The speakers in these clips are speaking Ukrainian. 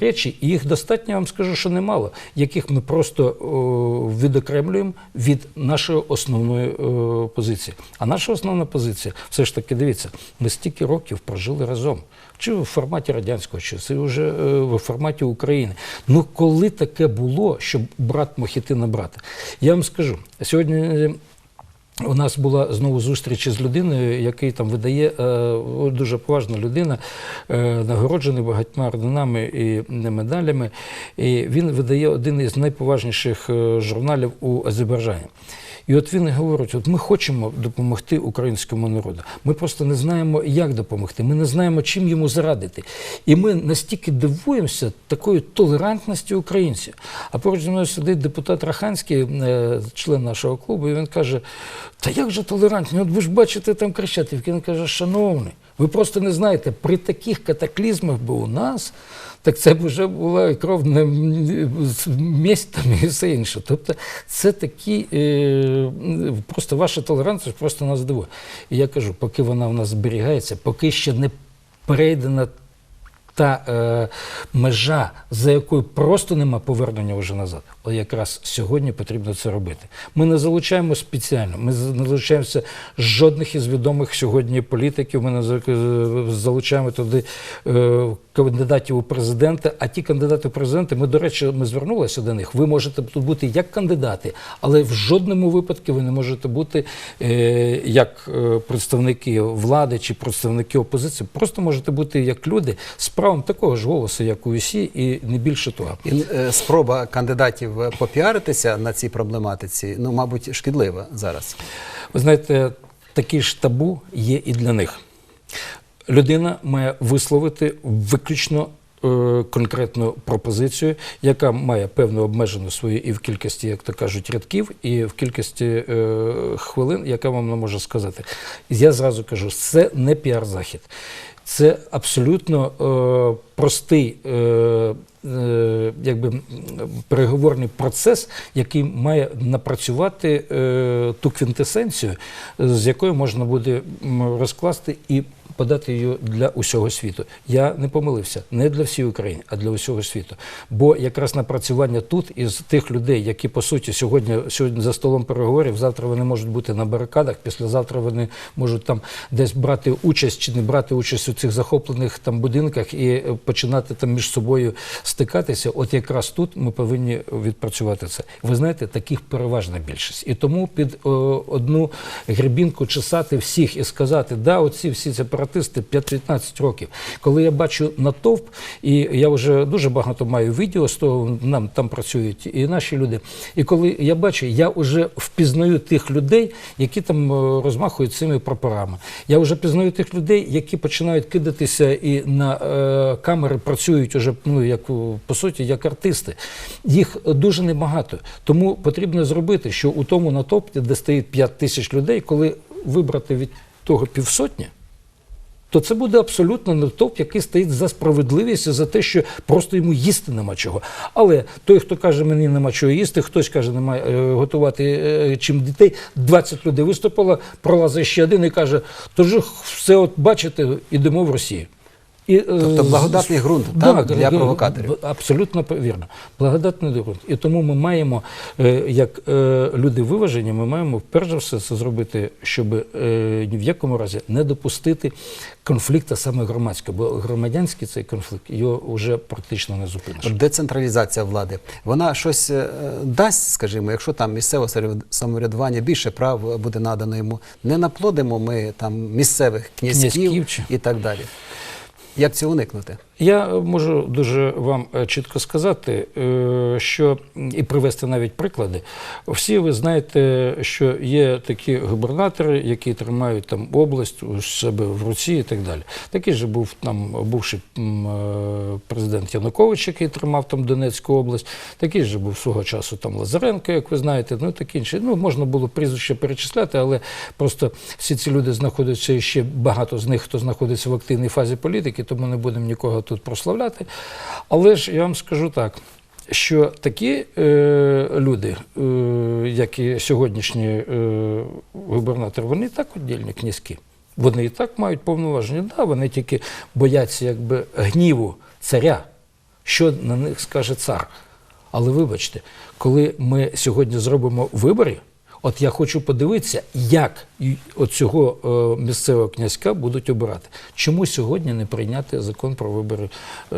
речі, і їх достатньо, я вам скажу, що немало, яких ми просто о, відокремлюємо від нашої основної о, позиції. А наша основна позиція, все ж таки, дивіться, ми стільки років прожили разом. Чи в форматі радянського часу, і вже е, в форматі України. Ну коли таке було, щоб брат мог іти на брата? Я вам скажу, сьогодні. У нас була знову зустріч із людиною, який там видає е, дуже поважна людина, е, нагороджений багатьма орденами і медалями. І він видає один із найповажніших е, журналів у Азербайджані. І от він говорить: от ми хочемо допомогти українському народу. Ми просто не знаємо, як допомогти. Ми не знаємо, чим йому зарадити. І ми настільки дивуємося такої толерантності українців. А поруч зі мною сидить депутат Раханський, е, член нашого клубу, і він каже: Та як же толерантні? От ви ж бачите там Крещатівки. Він каже, шановний, ви просто не знаєте, при таких катаклізмах би у нас, так це б вже була кров не місць і все інше. Тобто це такі, е, просто ваша толерантність просто нас дивує. І я кажу, поки вона в нас зберігається, поки ще не перейдена та е, межа, за якою просто нема повернення вже назад. Але якраз сьогодні потрібно це робити. Ми не залучаємо спеціально, ми не залучаємося жодних із відомих сьогодні політиків. Ми не залучаємо туди е, кандидатів у президенти. А ті кандидати у президенти, ми, до речі, ми звернулися до них. Ви можете тут бути як кандидати, але в жодному випадку ви не можете бути е, як е, представники влади чи представники опозиції. Просто можете бути як люди з правом такого ж голосу, як у усі, і не більше того. І, е, Спроба кандидатів попіаритися на цій проблематиці, ну, мабуть, шкідлива зараз. Ви знаєте, такі ж табу є і для них. Людина має висловити виключно е, конкретну пропозицію, яка має певну обмежену свою і в кількості, як то кажуть, рядків, і в кількості е, хвилин, яка вам не може сказати. Я зразу кажу, це не піар-захід. Це абсолютно е, простий е, е, якби, переговорний процес, який має напрацювати е, ту квінтесенцію, з якою можна буде розкласти і подати її для усього світу. Я не помилився не для всієї України, а для усього світу. Бо якраз напрацювання тут із тих людей, які по суті сьогодні, сьогодні за столом переговорів, завтра вони можуть бути на барикадах, післязавтра вони можуть там десь брати участь чи не брати участь у цих захоплених там будинках і е, починати там між собою стикатися. От якраз тут ми повинні відпрацювати це. Ви знаєте, таких переважна більшість. І тому під о, одну гребінку чесати всіх і сказати, да, оці всі сепаратисти 5-15 років. Коли я бачу натовп, і я вже дуже багато маю відео з того, нам там працюють і наші люди. І коли я бачу, я вже впізнаю тих людей, які там е, розмахують цими прапорами. Я вже пізнаю тих людей, які починають кидатися і на е, камери працюють уже ну як по суті, як артисти. Їх дуже небагато. Тому потрібно зробити, що у тому натовпі, де стоїть 5 тисяч людей, коли вибрати від того півсотні то це буде абсолютно не топ, який стоїть за справедливість за те, що просто йому їсти нема чого. Але той, хто каже, мені нема чого їсти, хтось каже, немає е, готувати е, чим дітей. 20 людей виступило, пролазить ще один і каже: тож все, от бачите, ідемо в Росію. І, Тобто благодатний ґрунт, Да, так, для провокаторів. Абсолютно вірно. Благодатний ґрунт. І тому ми маємо, е, як е, люди виважені, ми маємо перш за все це зробити, щоб е, ні в якому разі не допустити конфлікту саме громадського, бо громадянський цей конфлікт його вже практично не зупиниш. Децентралізація влади. Вона щось дасть, скажімо, якщо там місцеве самоврядування більше прав буде надано йому. Не наплодимо ми там місцевих князьків, Князьків і так далі. Як це уникнути? Я можу дуже вам е, чітко сказати, е, що і привести навіть приклади. Всі ви знаєте, що є такі губернатори, які тримають там область у себе в руці і так далі. Такий же був там бувший е, президент Янукович, який тримав там Донецьку область. Такий же був свого часу там Лазаренко, як ви знаєте, ну такі інші. Ну можна було прізвище перечисляти, але просто всі ці люди знаходяться і ще багато з них, хто знаходиться в активній фазі політики, тому не будемо нікого тут прославляти. Але ж я вам скажу так. Що такі е, люди, е, як і сьогоднішні е, губернатори, вони і так віддільні князькі. Вони і так мають повноваження. Да, вони тільки бояться якби гніву царя, що на них скаже цар. Але вибачте, коли ми сьогодні зробимо вибори, от я хочу подивитися, як оцього е, місцевого князька будуть обирати. Чому сьогодні не прийняти закон про вибори е,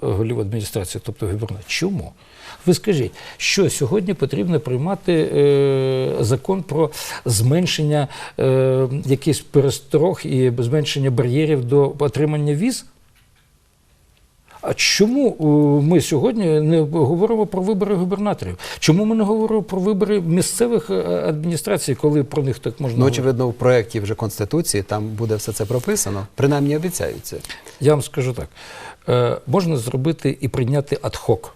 голів адміністрації, тобто губернатора? Чому? Ви скажіть, що сьогодні потрібно приймати е, закон про зменшення якихось пересторог і зменшення бар'єрів до отримання віз? А чому е, ми сьогодні не говоримо про вибори губернаторів? Чому ми не говоримо про вибори місцевих е, адміністрацій, коли про них так можна Ну, очевидно, в проєкті вже Конституції там буде все це прописано. Принаймні обіцяють це. Я вам скажу так: е, можна зробити і прийняти адхок.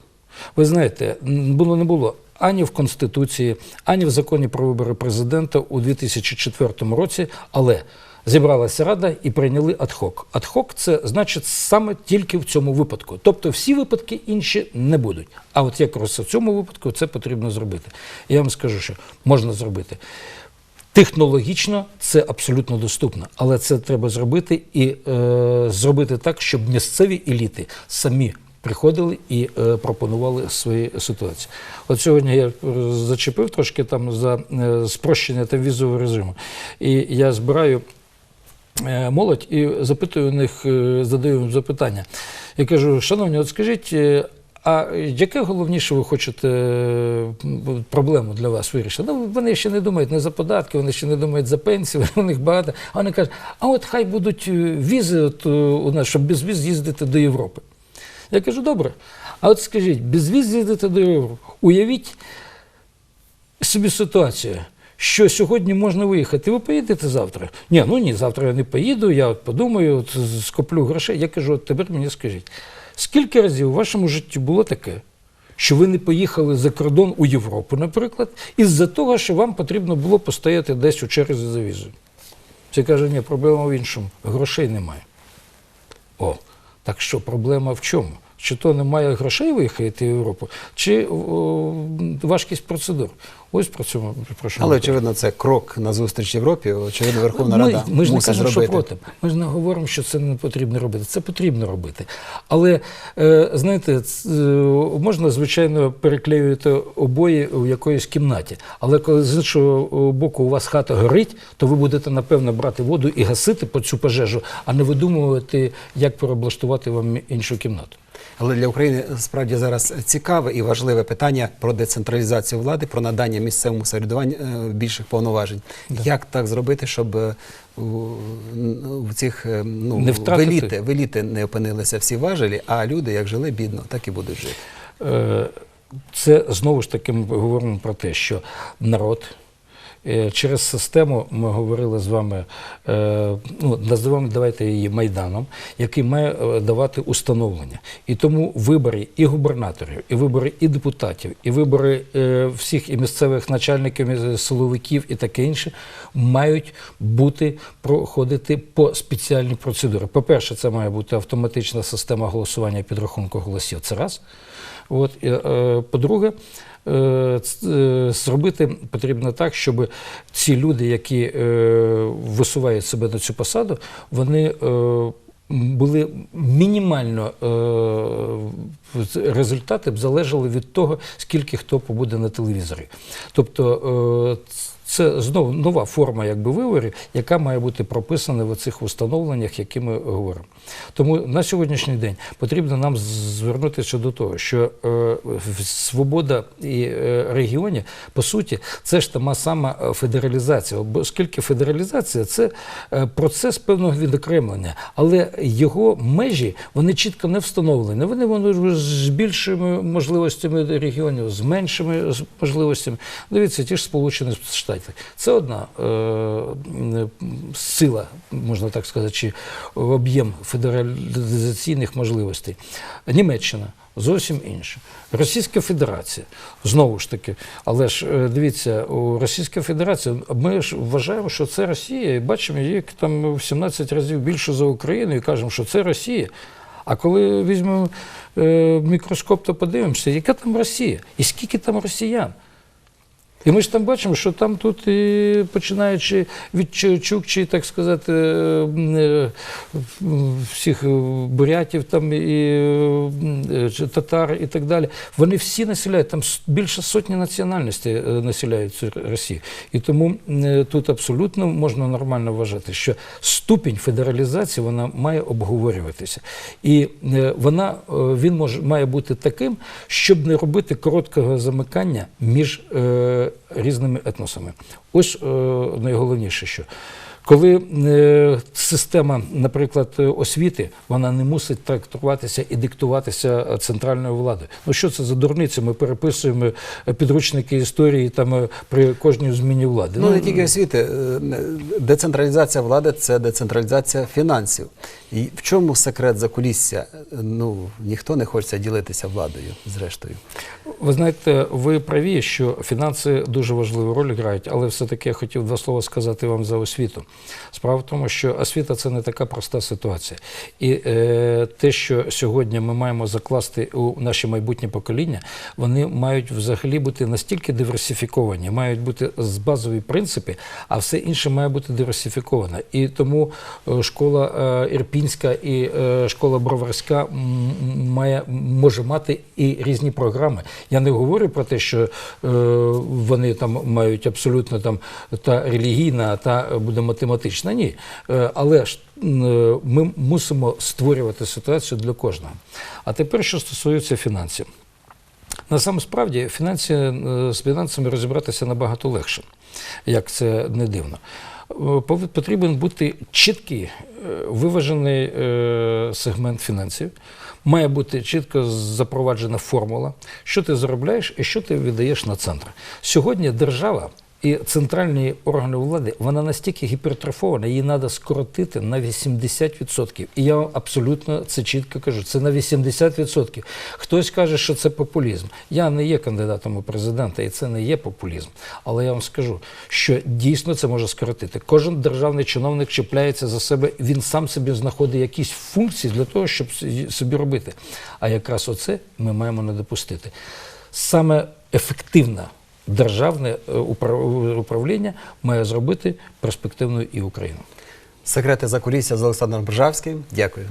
Ви знаєте, було не було ані в Конституції, ані в законі про вибори президента у 2004 році, але зібралася рада і прийняли адхок. Адхок це значить саме тільки в цьому випадку. Тобто всі випадки інші не будуть. А от якраз в цьому випадку це потрібно зробити. Я вам скажу, що можна зробити. Технологічно це абсолютно доступно, але це треба зробити і е, зробити так, щоб місцеві еліти самі приходили і е, пропонували свої ситуації. От сьогодні я зачепив трошки там за е, спрощення там візового режиму. І я збираю молодь і запитую у них, е, задаю їм запитання. Я кажу, шановні, от скажіть, е, а яке головніше ви хочете е, проблему для вас вирішити? Ну, вони ще не думають не за податки, вони ще не думають за пенсії, у них багато. А вони кажуть, а от хай будуть е, візи от, е, у нас, щоб без віз їздити до Європи. Я кажу, добре. А от скажіть, без віз їздити до Європи. Уявіть собі ситуацію, що сьогодні можна виїхати. Ви поїдете завтра? Ні, ну ні, завтра я не поїду, я от подумаю, от скоплю грошей. Я кажу, от тепер мені скажіть, скільки разів у вашому житті було таке, що ви не поїхали за кордон у Європу, наприклад, із-за того, що вам потрібно було постояти десь у черзі за візою? Це каже, ні, проблема в іншому. Грошей немає. О, так що проблема в чому? Чи то немає грошей виїхати в Європу, чи о, важкість процедур? Ось про цьому про що Але очевидно, це крок на зустріч Європі. Очевидно, Верховна ми, Рада ми ж не кажемо, що проти. Ми ж не говоримо, що це не потрібно робити. Це потрібно робити. Але е, знаєте, ц- е, можна звичайно переклеювати обої у якоїсь кімнаті. Але коли з іншого боку у вас хата горить, то ви будете напевно брати воду і гасити по цю пожежу, а не видумувати, як переоблаштувати вам іншу кімнату. Але для України справді зараз цікаве і важливе питання про децентралізацію влади, про надання місцевому самоврядуванню е, більших повноважень. Як так зробити, щоб е, в цих е, ну, Не втратити. еліти, не опинилися всі важелі, а люди, як жили бідно, так і будуть жити. Це знову ж таки ми говоримо про те, що народ через систему ми говорили з вами, е, ну, називаємо давайте її майданом, який має е, давати установлення. І тому вибори і губернаторів, і вибори і депутатів, і вибори е, всіх і місцевих начальників, і силовиків і таке інше мають бути проходити по спеціальній процедурі. По-перше, це має бути автоматична система голосування підрахунку голосів. Це раз. От, е, по-друге, е, е, зробити потрібно так, щоб ці люди, які е, висувають себе на цю посаду, вони е, були мінімально е, результати б залежали від того, скільки хто побуде на телевізорі. Тобто е, це знову нова форма якби, виборів, яка має бути прописана в цих установленнях, які ми говоримо. Тому на сьогоднішній день потрібно нам звернутися до того, що е, свобода і е, регіонів, по суті, це ж тама сама е, федералізація. Оскільки федералізація це е, процес певного відокремлення, але його межі вони чітко не встановлені. Вони вони з більшими можливостями регіонів, з меншими можливостями. Дивіться, ті ж Сполучені Штати. Це одна е, сила, можна так сказати, чи об'єм федералізаційних можливостей. Німеччина. Зовсім інше. Російська Федерація, знову ж таки, але ж е, дивіться, у Російська Федерація, ми ж вважаємо, що це Росія, і бачимо її там в 17 разів більше за Україну, і кажемо, що це Росія. А коли візьмемо е, мікроскоп, то подивимося, яка там Росія, і скільки там росіян. І ми ж там бачимо, що там тут, і, починаючи від Чу- Чукчі, так сказати, е, е, всіх бурятів там і е, татар і так далі, вони всі населяють, там більше сотні національностей населяють цю Росію. І тому тут абсолютно можна нормально вважати, що ступінь федералізації вона має обговорюватися. І вона, він може, має бути таким, щоб не робити короткого замикання між різними етносами. Ось е, найголовніше, що коли е, система, наприклад, освіти, вона не мусить трактуватися і диктуватися центральною владою. Ну що це за дурниці? Ми переписуємо підручники історії там е, при кожній зміні влади. Ну, не тільки освіти. Е, Децентралізація влади це децентралізація фінансів. І в чому секрет закулісся? Ну, ніхто не хочеться ділитися владою, зрештою. Ви знаєте, ви праві, що фінанси дуже важливу роль грають, але все-таки я хотів два слова сказати вам за освіту. Справа в тому, що освіта це не така проста ситуація. І е, те, що сьогодні ми маємо закласти у наші майбутні покоління, вони мають взагалі бути настільки диверсифіковані, мають бути з базові принципи, а все інше має бути диверсифіковано. І тому е, школа е, Ірпінська і е, школа Броварська має, може мати і різні програми. Я не говорю про те, що е, вони там мають абсолютно там та релігійна, та буде математична. Ні. Е, але ж е, ми мусимо створювати ситуацію для кожного. А тепер, що стосується фінансів. На самом справді фінансі, е, з фінансами розібратися набагато легше, як це не дивно. Потрібен бути чіткий, виважений сегмент фінансів. Має бути чітко запроваджена формула, що ти заробляєш і що ти віддаєш на центр. Сьогодні держава і центральні органи влади вона настільки гіпертрофована, її треба скоротити на 80%. І я вам абсолютно це чітко кажу. Це на 80%. Хтось каже, що це популізм. Я не є кандидатом у президента, і це не є популізм. Але я вам скажу, що дійсно це може скоротити. Кожен державний чиновник чіпляється за себе, він сам собі знаходить якісь функції для того, щоб собі робити. А якраз оце ми маємо не допустити. Саме ефективна державне е, управління має зробити перспективною і Україну. Секрети закулісся з Олександром Бржавським. Дякую.